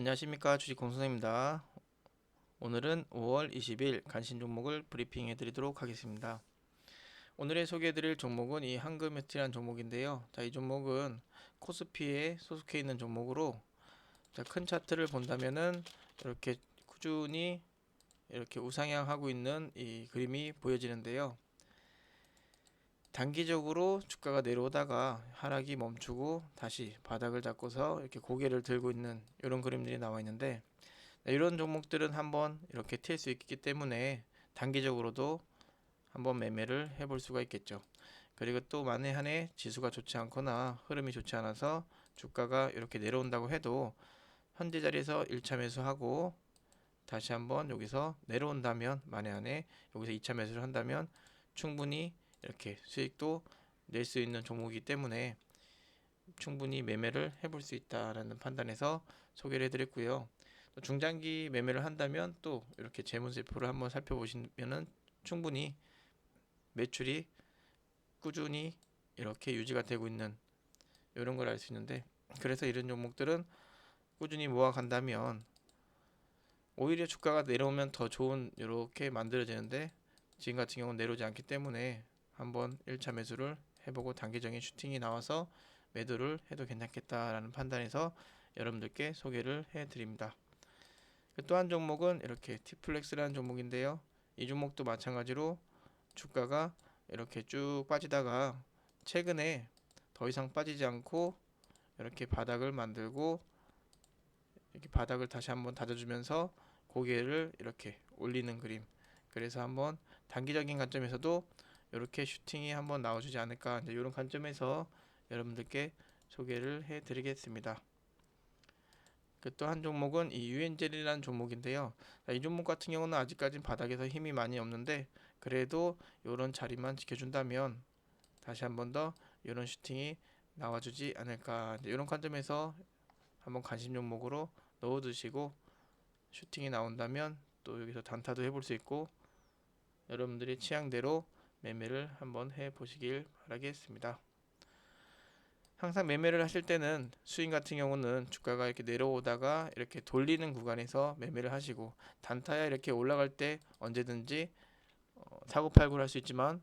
안녕하십니까 주식 공선입니다. 오늘은 5월 20일 간신 종목을 브리핑해 드리도록 하겠습니다. 오늘의 소개해 드릴 종목은 이 한금메티라는 종목인데요. 자, 이 종목은 코스피에 소속해 있는 종목으로 자, 큰 차트를 본다면은 이렇게 꾸준히 이렇게 우상향하고 있는 이 그림이 보여지는데요. 단기적으로 주가가 내려오다가 하락이 멈추고 다시 바닥을 잡고서 이렇게 고개를 들고 있는 이런 그림들이 나와 있는데 네, 이런 종목들은 한번 이렇게 튈 수 있기 때문에 단기적으로도 한번 매매를 해볼 수가 있겠죠. 그리고 또 만에 한해 지수가 좋지 않거나 흐름이 좋지 않아서 주가가 이렇게 내려온다고 해도 현재 자리에서 1차 매수하고 다시 한번 여기서 내려온다면 만에 한해 여기서 2차 매수를 한다면 충분히 이렇게 수익도 낼 수 있는 종목이기 때문에 충분히 매매를 해볼 수 있다라는 판단에서 소개를 해드렸고요. 또 중장기 매매를 한다면 또 이렇게 재무제표를 한번 살펴보시면은 충분히 매출이 꾸준히 이렇게 유지가 되고 있는 이런 걸 알 수 있는데 그래서 이런 종목들은 꾸준히 모아간다면 오히려 주가가 내려오면 더 좋은 이렇게 만들어지는데 지금 같은 경우는 내려오지 않기 때문에 한번 1차 매수를 해보고 단기적인 슈팅이 나와서 매도를 해도 괜찮겠다라는 판단에서 여러분들께 소개를 해드립니다. 그또한 종목은 이렇게 티플렉스라는 종목인데요. 이 종목도 마찬가지로 주가가 이렇게 쭉 빠지다가 최근에 더 이상 빠지지 않고 이렇게 바닥을 만들고 이렇게 바닥을 다시 한번 다져주면서 고개를 이렇게 올리는 그림. 그래서 한번 단기적인 관점에서도 이렇게 슈팅이 한번 나와주지 않을까 이제 이런 관점에서 여러분들께 소개를 해드리겠습니다. 그 또 한 종목은 이 유엔젤이라는 종목인데요. 이 종목 같은 경우는 아직까지 바닥에서 힘이 많이 없는데 그래도 이런 자리만 지켜준다면 다시 한 번 더 이런 슈팅이 나와주지 않을까 이런 관점에서 한번 관심 종목으로 넣어두시고 슈팅이 나온다면 또 여기서 단타도 해볼 수 있고 여러분들이 취향대로 매매를 한번 해 보시길 바라겠습니다. 항상 매매를 하실 때는 수익 같은 경우는 주가가 이렇게 내려오다가 이렇게 돌리는 구간에서 매매를 하시고 단타야 이렇게 올라갈 때 언제든지 어, 사고팔고를 할 수 있지만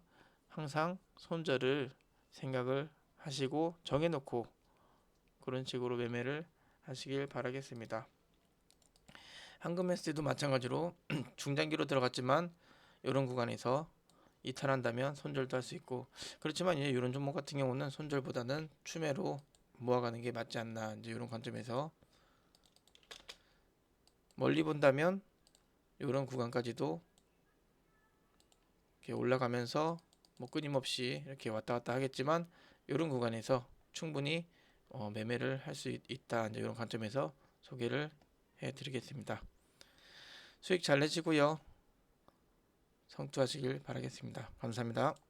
항상 손절을 생각을 하시고 정해놓고 그런 식으로 매매를 하시길 바라겠습니다. 한금에스도 마찬가지로 중장기로 들어갔지만 이런 구간에서 이탈한다면 손절도 할 수 있고 그렇지만 이제 이런 종목 같은 경우는 손절보다는 추매로 모아가는 게 맞지 않나 이제 이런 관점에서 멀리 본다면 이런 구간까지도 이렇게 올라가면서 뭐 끊임없이 이렇게 왔다 갔다 하겠지만 이런 구간에서 충분히 어, 매매를 할 수 있다 이제 이런 관점에서 소개를 해드리겠습니다. 수익 잘 내시고요. 성투하시길 바라겠습니다. 감사합니다.